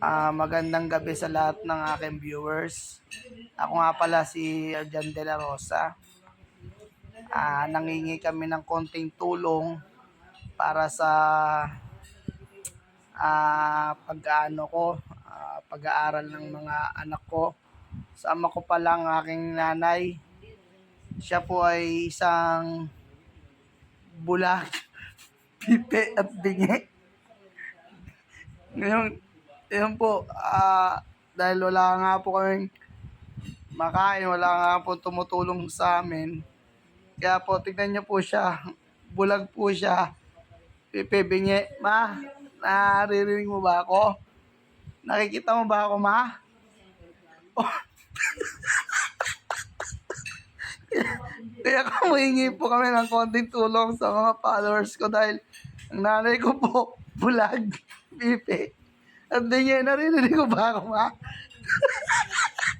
Ah, magandang gabi sa lahat ng aking viewers. Ako nga pala si Jan De La Rosa. Ah, nangingi kami ng konting tulong para sa ah, pag-ano ko, ah, pag-aaral ng mga anak ko. Sama ko pa lang aking nanay. Siya po ay isang bulag, pipe at bingi. Ngayon, yun po, ah, dahil wala nga po kaming makain, wala nga po tumutulong sa amin. Kaya po, tignan niyo po siya, bulag po siya, pipibingi. Ma, naririnig mo ba ako? Nakikita mo ba ako, ma? Oh. Kaya kumuhingi po kami ng konting tulong sa mga followers ko dahil ang nanay ko po, bulag, pipi. At di niya, naririnig ko ba ako, ma?